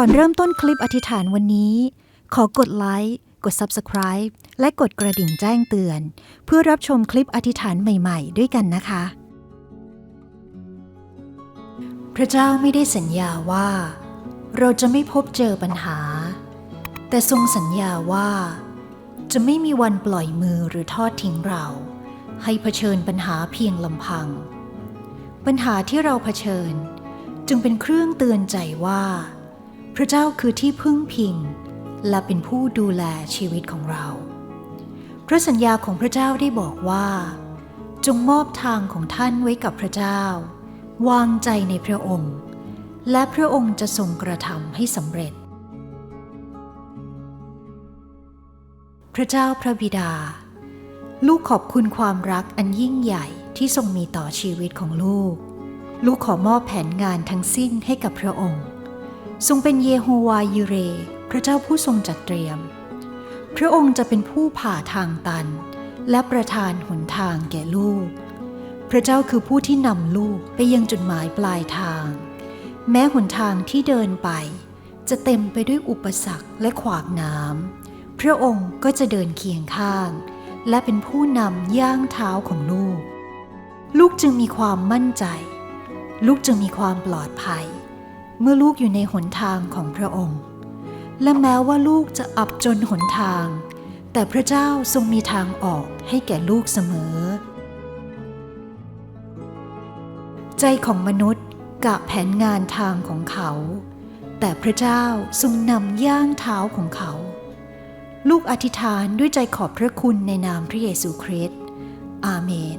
ก่อนเริ่มต้นคลิปอธิษฐานวันนี้ ขอกดไลค์กด Subscribe และกดกระดิ่งแจ้งเตือน เพื่อรับชมคลิปอธิษฐานใหม่ๆ ด้วยกันนะคะ พระเจ้าไม่ได้สัญญาว่า เราจะไม่พบเจอปัญหา แต่ทรงสัญญาว่า จะไม่มีวันปล่อยมือหรือทอดทิ้งเรา ให้เผชิญปัญหาเพียงลำพัง ปัญหาที่เราเผชิญ จึงเป็นเครื่องเตือนใจว่า พระเจ้าคือที่พึ่งพิง และเป็นผู้ดูแลชีวิตของเรา พระสัญญาของพระเจ้าได้บอกว่า จงมอบทางของท่านไว้กับพระเจ้า วางใจในพระองค์ และพระองค์จะทรงกระทำให้สำเร็จ พระเจ้าพระบิดา ลูกขอบคุณความรักอันยิ่งใหญ่ที่ทรงมีต่อชีวิตของลูก ลูกขอมอบแผนงานทั้งสิ้นให้กับพระองค์ ทรงเป็นเยโฮวายิเร พระเจ้าผู้ทรงจัดเตรียม พระองค์จะเป็นผู้ผ่าทางตัน และประทานหนทางแก่ลูก พระเจ้าคือผู้ที่นำลูกไปยังจุดหมายปลายทาง แม้หนทางที่เดินไป จะเต็มไปด้วยอุปสรรคและขวากน้ำพระองค์ก็จะเดินเคียงข้าง และเป็นผู้นำย่างเท้าของลูก ลูกจึงมีความมั่นใจ ลูกจึงมีความปลอดภัย เมื่อลูกอยู่ในหนทางของพระองค์ และแม้ว่าลูกจะอับจนหนทาง แต่พระเจ้าทรงมีทางออกให้แก่ลูกเสมอ ใจของมนุษย์กะแผนงานทางของเขา แต่พระเจ้าทรงนำย่างเท้าของเขา ลูกอธิษฐานด้วยใจขอบพระคุณในนามพระเยซูคริสต์อาเมน